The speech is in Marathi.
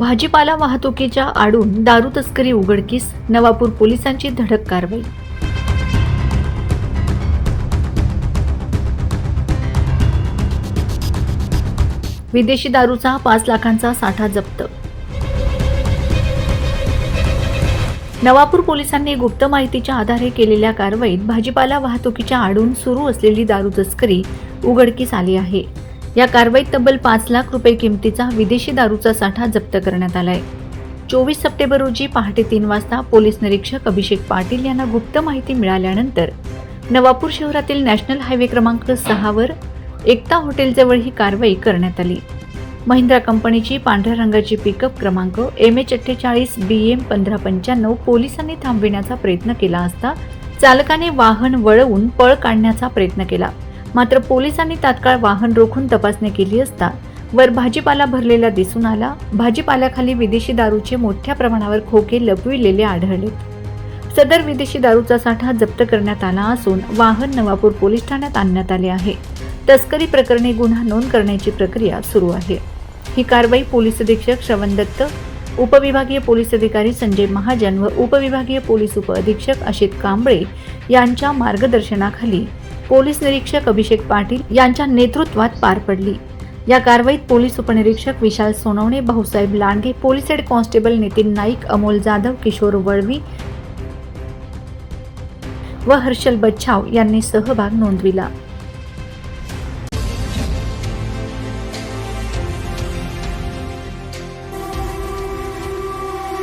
भाजीपाला वाहतुकीच्या आडून दारू तस्करी उघडकीस नवापूर पोलिसांची धडक कारवाई. विदेशी दारूचा पाच लाखांचा साठा जप्त. नवापूर पोलिसांनी गुप्त माहितीच्या आधारे केलेल्या कारवाईत भाजीपाला वाहतुकीच्या आडून सुरू असलेली दारू तस्करी उघडकीस आली आहे. या कारवाईत तब्बल पाच लाख रुपये किमतीचा विदेशी दारूचा साठा जप्त करण्यात आलाय. चोवीस सप्टेंबर रोजी पहाटे तीन वाजता पोलीस निरीक्षक अभिषेक पाटील यांना गुप्त माहिती मिळाल्यानंतर नवापूर शहरातील नॅशनल हायवे क्रमांक सहावर एकता हॉटेलजवळ ही कारवाई करण्यात आली. महिंद्रा कंपनीची पांढऱ्या रंगाची पिकअप क्रमांक एम एच अठ्ठेचाळीस बी एम पंधरा पंच्याण्णव पोलिसांनी थांबविण्याचा प्रयत्न केला असता चालकाने वाहन वळवून पळ काढण्याचा प्रयत्न केला. मात्र पोलिसांनी तात्काळ वाहन रोखून तपासणी केली असता वर भाजीपाला भरलेला दिसून आला. भाजीपाल्याखाली विदेशी दारूचे मोठ्या प्रमाणावर खोके लपविलेले आढळले. सदर विदेशी दारूचा साठा जप्त करण्यात आला असून वाहन नवापूर पोलीस ठाण्यात आणण्यात आले आहे. तस्करी प्रकरणी गुन्हा नोंद करण्याची प्रक्रिया सुरू आहे. ही कारवाई पोलीस अधीक्षक श्रवण दत्त उपविभागीय पोलीस अधिकारी संजय महाजन व उपविभागीय पोलीस उपअधीक्षक अशित कांबळे यांच्या मार्गदर्शनाखाली पोलीस निरीक्षक अभिषेक पाटील यांच्या नेतृत्वात पार पडली. या कारवाईत पोलीस उपनिरीक्षक Vishal Sonawane Bhausaheb Landge police head constable Nitin Naik Amol Jadhav Kishor Valvi व हर्षल बच्छाव यांनी सहभाग नोंदविला.